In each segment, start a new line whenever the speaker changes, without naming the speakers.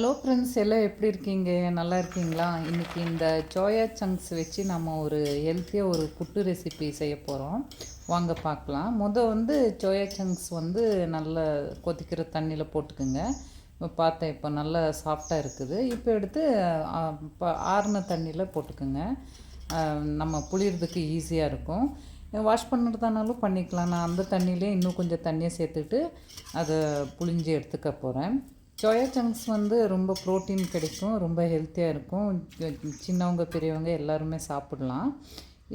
hello friends எல்லாம் எப்படி இருக்கீங்க நல்லா இருக்கீங்களா இன்றைக்கி இந்த சோயா சங்க்ஸ் வச்சு நம்ம ஒரு ஹெல்த்தியாக ஒரு புட்டு ரெசிபி செய்ய போகிறோம் வாங்க பார்க்கலாம் மொதல் வந்து சோயா சங்க்ஸ் வந்து நல்லா கொதிக்கிற தண்ணியில் போட்டுக்குங்க இப்போ பார்த்தேன் இப்போ நல்லா சாஃப்டாக இருக்குது இப்போ எடுத்து இப்போ ஆறுன தண்ணியில் போட்டுக்குங்க நம்ம புளியறதுக்கு ஈஸியாக இருக்கும் வாஷ் பண்ணுறதானாலும் பண்ணிக்கலாம் நான் அந்த தண்ணியிலே இன்னும் கொஞ்சம் தண்ணியை சேர்த்துட்டு அதை புளிஞ்சு எடுத்துக்க போகிறேன் சோயா சங்க்ஸ் வந்து ரொம்ப ப்ரோட்டீன் கிடைக்கும் ரொம்ப ஹெல்த்தியாக இருக்கும் சின்னவங்க பெரியவங்க எல்லாருமே சாப்பிடலாம்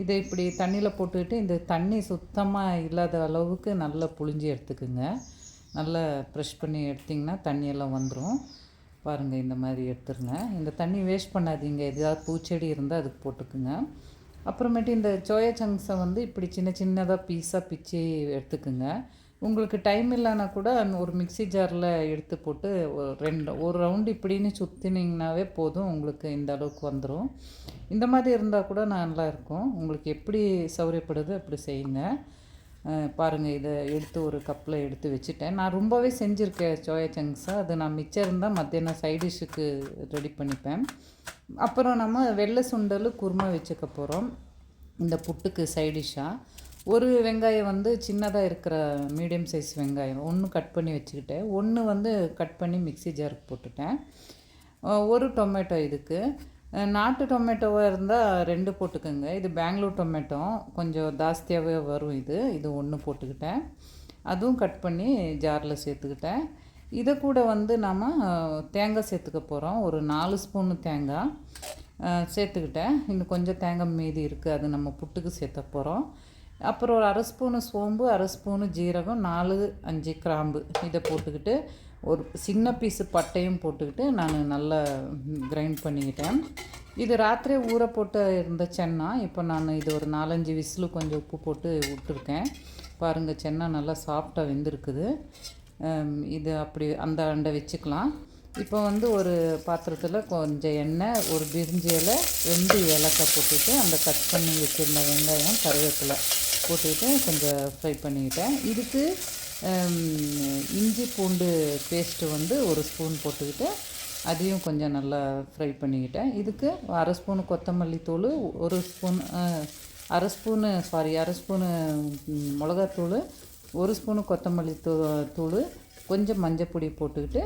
இதை இப்படி தண்ணியில் போட்டுக்கிட்டு இந்த தண்ணி சுத்தமாக இல்லாத அளவுக்கு நல்லா புழிஞ்சு எடுத்துக்குங்க நல்லா ப்ரெஷ் பண்ணி எடுத்திங்கன்னா தண்ணியெல்லாம் வந்துடும் பாருங்கள் இந்த மாதிரி எடுத்துருங்க இந்த தண்ணி வேஸ்ட் பண்ணாதீங்க எதாவது பூச்செடி இருந்தால் அதுக்கு போட்டுக்குங்க அப்புறமேட்டு இந்த சோயா சங்க்ஸை வந்து இப்படி சின்ன சின்னதாக பீஸாக பிச்சு எடுத்துக்குங்க உங்களுக்கு டைம் இல்லைன்னா கூட ஒரு மிக்சி ஜாரில் எடுத்து போட்டு ஒரு ரெண்டு ஒரு ரவுண்டு இப்படின்னு சுற்றினீங்கனாவே போதும் உங்களுக்கு இந்த அளவுக்கு வந்துடும் இந்த மாதிரி இருந்தால் கூட நல்லா இருக்கும் உங்களுக்கு எப்படி சௌரியப்படுது அப்படி செய்யுங்க பாருங்கள் இதை எடுத்து ஒரு கப்பில் எடுத்து வச்சுட்டேன் நான் ரொம்பவே செஞ்சுருக்கேன் சோயா சங்க்ஸை அது நான் மிச்சம் இருந்தால் மத்தியானம் சைடிஷ்ஷுக்கு ரெடி பண்ணிப்பேன் அப்புறம் நம்ம வெள்ளை சுண்டல் குருமா வச்சுக்க போகிறோம் இந்த புட்டுக்கு சைடிஷ்ஷாக ஒரு வெங்காயம் வந்து சின்னதாக இருக்கிற மீடியம் சைஸ் வெங்காயம் ஒன்று கட் பண்ணி வச்சுக்கிட்டேன் ஒன்று வந்து கட் பண்ணி மிக்சி ஜாருக்கு போட்டுட்டேன் ஒரு டொமேட்டோ இதுக்கு நாட்டு டொமேட்டோவாக இருந்தால் ரெண்டு போட்டுக்கோங்க இது பெங்களூர் டொமேட்டோ கொஞ்சம் ஜாஸ்தியாகவே வரும் இது இது ஒன்று போட்டுக்கிட்டேன் அதுவும் கட் பண்ணி ஜாரில் சேர்த்துக்கிட்டேன் இதை கூட வந்து நாம் தேங்காய் சேர்த்துக்க போகிறோம் ஒரு நாலு ஸ்பூனு தேங்காய் சேர்த்துக்கிட்டேன் இன்னும் கொஞ்சம் தேங்காய் மீதி இருக்குது அது நம்ம புட்டுக்கு சேர்த்த போகிறோம் அப்புறம் ஒரு அரை ஸ்பூனு சோம்பு அரை ஸ்பூனு ஜீரகம் நாலு அஞ்சு கிராம்பு இதை போட்டுக்கிட்டு ஒரு சின்ன பீஸு பட்டையும் போட்டுக்கிட்டு நான் நல்லா கிரைண்ட் பண்ணிக்கிட்டேன் இது ராத்திரி ஊற போட்டு இருந்த சென்னா இப்போ நான் இது ஒரு நாலஞ்சு விசிலு கொஞ்சம் உப்பு போட்டு விட்டுருக்கேன் பாருங்கள் சென்னா நல்லா சாஃப்டாக வெந்திருக்குது இது அப்படி அந்த அண்டை வச்சுக்கலாம் இப்போ வந்து ஒரு பாத்திரத்தில் கொஞ்சம் எண்ணெய் ஒரு பிரிஞ்சியில் ரெண்டு ஏலக்காய் போட்டுட்டு அந்த கட் பண்ணி வச்சுருந்த வெங்காயம் கருவேப்பிலை போட்டுக்கிட்டு கொஞ்சம் ஃப்ரை பண்ணிக்கிட்டேன் இதுக்கு இஞ்சி பூண்டு பேஸ்ட்டு வந்து ஒரு ஸ்பூன் போட்டுக்கிட்டு அதையும் கொஞ்சம் நல்லா ஃப்ரை பண்ணிக்கிட்டேன் இதுக்கு அரை ஸ்பூனு கொத்தமல்லி தூள் ஒரு ஸ்பூன் அரை ஸ்பூனு சாரி அரை ஸ்பூனு மிளகாத்தூள் ஒரு ஸ்பூனு கொத்தமல்லி தூ தூள் கொஞ்சம் மஞ்சப்பொடி போட்டுக்கிட்டு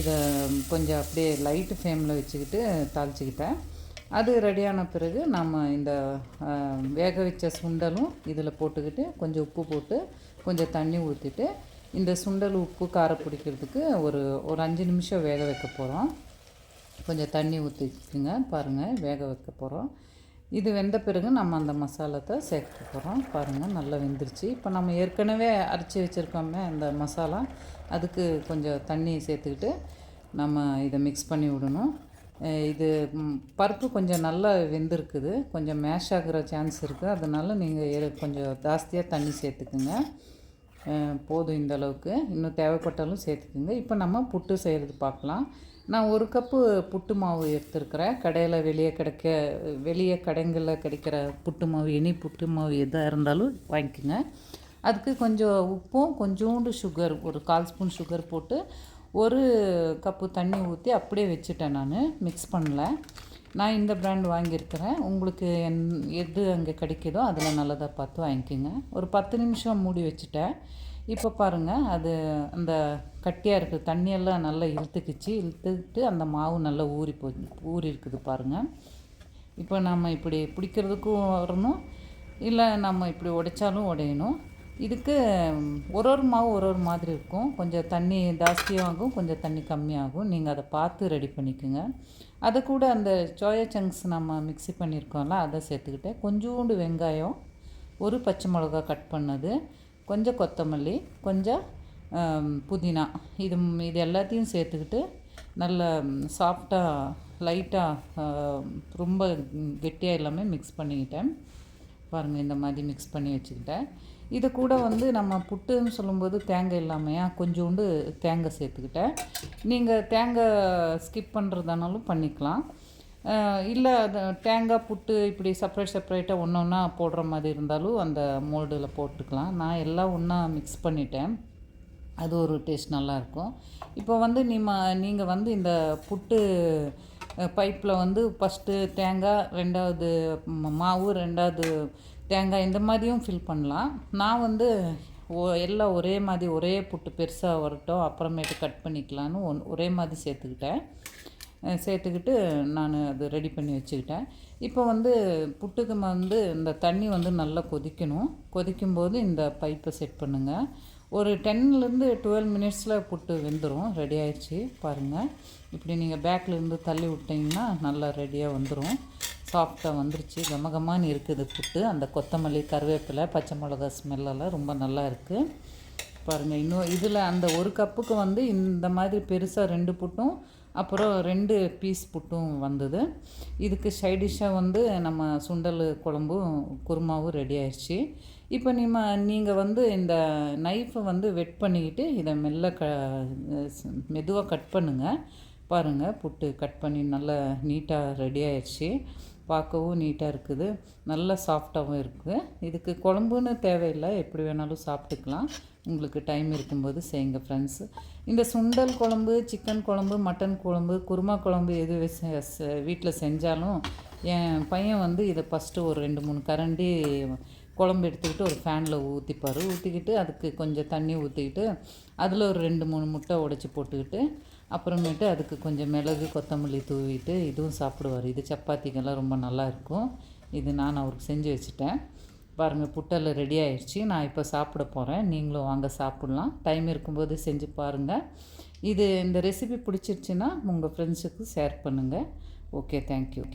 இதை கொஞ்சம் அப்படியே லைட்டு ஃப்ளேமில் வச்சுக்கிட்டு தாளிச்சிக்கிட்டேன் அது ரெடியான பிறகு நம்ம இந்த வேக வச்ச சுண்டலும் இதில் போட்டுக்கிட்டு கொஞ்சம் உப்பு போட்டு கொஞ்சம் தண்ணி ஊற்றிட்டு இந்த சுண்டல் உப்பு காரம் பிடிக்கிறதுக்கு ஒரு ஒரு அஞ்சு நிமிஷம் வேக வைக்க போகிறோம் கொஞ்சம் தண்ணி ஊற்றிக்கோங்க பாருங்கள் வேக வைக்க போகிறோம் இது வெந்த பிறகு நம்ம அந்த மசாலாத்தை சேர்க்க போகிறோம் பாருங்கள் நல்லா வெந்துருச்சு இப்போ நம்ம ஏற்கனவே அரைச்சி வச்சுருக்கோமே அந்த மசாலா அதுக்கு கொஞ்சம் தண்ணி சேர்த்துக்கிட்டு நம்ம இதை மிக்ஸ் பண்ணி விடணும் இது பருப்பு கொஞ்சம் நல்லா வெந்திருக்குது கொஞ்சம் மேஷ் ஆகிற சான்ஸ் இருக்குது அதனால் நீங்கள் கொஞ்சம் ஜாஸ்தியாக தண்ணி சேர்த்துக்குங்க போதும் இந்த அளவுக்கு இன்னும் தேவைப்பட்டாலும் சேர்த்துக்குங்க இப்போ நம்ம புட்டு செய்கிறது பார்க்கலாம் நான் ஒரு கப்பு புட்டு மாவு எடுத்துருக்கிறேன் கடையில் வெளியே கிடைக்க வெளியே கடைங்களில் கிடைக்கிற புட்டு மாவு இனி புட்டு மாவு எதாக இருந்தாலும் வாங்கிக்கோங்க அதுக்கு கொஞ்சம் உப்பும் கொஞ்சோண்டு சுகர் ஒரு கால் ஸ்பூன் சுகர் போட்டு ஒரு கப்பு தண்ணி ஊற்றி அப்படியே வச்சுட்டேன் நான் மிக்ஸ் பண்ணல நான் இந்த ப்ராண்ட் வாங்கியிருக்கிறேன் உங்களுக்கு என் எது அங்கே கிடைக்கிதோ அதில் நல்லதாக பார்த்து வாங்கிக்கோங்க ஒரு பத்து நிமிஷம் மூடி வச்சுட்டேன் இப்போ பாருங்கள் அது அந்த கட்டியாக இருக்குது தண்ணியெல்லாம் நல்லா இழுத்துக்குச்சு இழுத்துக்கிட்டு அந்த மாவு நல்லா ஊறி போ ஊறி இருக்குது பாருங்கள் இப்போ நம்ம இப்படி பிடிக்கிறதுக்கும் வரணும் இல்லை நம்ம இப்படி உடைச்சாலும் உடையணும் இதுக்கு ஒரு ஒரு மாவு ஒரு ஒரு மாதிரி இருக்கும் கொஞ்சம் தண்ணி ஜாஸ்தியாகும் கொஞ்சம் தண்ணி கம்மியாகும் நீங்கள் அதை பார்த்து ரெடி பண்ணிக்கோங்க அதை கூட அந்த சோயா சங்க்ஸ் நம்ம மிக்ஸி பண்ணியிருக்கோம்ல அதை சேர்த்துக்கிட்டேன் கொஞ்சோண்டு வெங்காயம் ஒரு பச்சை மிளகா கட் பண்ணது கொஞ்சம் கொத்தமல்லி கொஞ்சம் புதினா இது இது எல்லாத்தையும் சேர்த்துக்கிட்டு நல்ல சாஃப்டாக லைட்டாக ரொம்ப கெட்டியாக எல்லாமே மிக்ஸ் பண்ணிக்கிட்டேன் பாருங்கள் இந்த மாதிரி மிக்ஸ் பண்ணி வச்சுக்கிட்டேன் இது கூட வந்து நம்ம புட்டுன்னு சொல்லும்போது தேங்காய் இல்லாமையா கொஞ்சோண்டு தேங்காய் சேர்த்துக்கிட்டேன் நீங்கள் தேங்காய் ஸ்கிப் பண்ணுறதானாலும் பண்ணிக்கலாம் இல்லை அது தேங்காய் புட்டு இப்படி செப்பரேட் செப்பரேட்டாக ஒன்று ஒன்றா போடுற மாதிரி இருந்தாலும் அந்த மோல்டில் போட்டுக்கலாம் நான் எல்லாம் ஒன்றா மிக்ஸ் பண்ணிட்டேன் அது ஒரு டேஸ்ட் நல்லாயிருக்கும் இப்போ வந்து நீ நீங்கள் வந்து இந்த புட்டு பைப்பில் வந்து ஃபஸ்ட்டு தேங்காய் ரெண்டாவது மாவு ரெண்டாவது தேங்காய் இந்த மாதிரியும் ஃபில் பண்ணலாம் நான் வந்து ஓ எல்லாம் ஒரே மாதிரி ஒரே புட்டு பெருசாக வரட்டும் அப்புறமேட்டு கட் பண்ணிக்கலான்னு ஒன் ஒரே மாதிரி சேர்த்துக்கிட்டேன் சேர்த்துக்கிட்டு நான் அது ரெடி பண்ணி வச்சுக்கிட்டேன் இப்போ வந்து புட்டுக்கு வந்து இந்த தண்ணி வந்து நல்லா கொதிக்கணும் கொதிக்கும்போது இந்த பைப்பை செட் பண்ணுங்கள் ஒரு டென்லேருந்து டுவெல் மினிட்ஸில் புட்டு வெந்துடும் ரெடி ஆயிடுச்சு பாருங்கள் இப்படி நீங்கள் பேக்லேருந்து தள்ளி விட்டிங்கன்னா நல்லா ரெடியாக வந்துடும் சாஃப்டாக வந்துருச்சு கமகமான்னு இருக்குது புட்டு அந்த கொத்தமல்லி கருவேப்பிலை பச்சை மிளகா ஸ்மெல்லெல்லாம் ரொம்ப நல்லா இருக்குது பாருங்கள் இன்னும் இதில் அந்த ஒரு கப்புக்கு வந்து இந்த மாதிரி பெருசாக ரெண்டு புட்டும் அப்புறம் ரெண்டு பீஸ் புட்டும் வந்தது இதுக்கு சைடிஷ்ஷாக வந்து நம்ம சுண்டல் குழம்பும் குருமாவும் ரெடி ஆயிடுச்சு இப்போ நீ நீங்கள் வந்து இந்த நைஃப்பை வந்து வெட் பண்ணிக்கிட்டு இதை மெல்ல க மெதுவாக கட் பண்ணுங்கள் பாருங்கள் புட்டு கட் பண்ணி நல்லா நீட்டாக ரெடி ஆயிடுச்சு பார்க்கவும் நீட்டாக இருக்குது நல்லா சாஃப்டாகவும் இருக்குது இதுக்கு குழம்புன்னு தேவையில்லை எப்படி வேணாலும் சாப்பிட்டுக்கலாம் உங்களுக்கு டைம் இருக்கும்போது செய்யுங்க ஃப்ரெண்ட்ஸ் இந்த சுண்டல் குழம்பு சிக்கன் குழம்பு மட்டன் குழம்பு குருமா குழம்பு எது வீட்டில் செஞ்சாலும் என் பையன் வந்து இதை ஃபஸ்ட்டு ஒரு ரெண்டு மூணு கரண்டி குழம்பு எடுத்துக்கிட்டு ஒரு ஃபேனில் ஊற்றிப்பார் ஊற்றிக்கிட்டு அதுக்கு கொஞ்சம் தண்ணி ஊற்றிக்கிட்டு அதில் ஒரு ரெண்டு மூணு முட்டை உடச்சி போட்டுக்கிட்டு அப்புறமேட்டு அதுக்கு கொஞ்சம் மிளகு கொத்தமல்லி தூவிட்டு இதுவும் சாப்பிடுவார் இது சப்பாத்திக்கெல்லாம் ரொம்ப நல்லா இருக்கும் இது நான் அவருக்கு செஞ்சு வச்சுட்டேன் பாருங்கள் புட்டெல்லாம் ரெடி ஆயிடுச்சு நான் இப்போ சாப்பிட போகிறேன் நீங்களும் வாங்க சாப்பிட்லாம் டைம் இருக்கும்போது செஞ்சு பாருங்கள் இது இந்த ரெசிபி பிடிச்சிருச்சுன்னா உங்கள் ஃப்ரெண்ட்ஸுக்கு ஷேர் பண்ணுங்கள் ஓகே தேங்க்யூ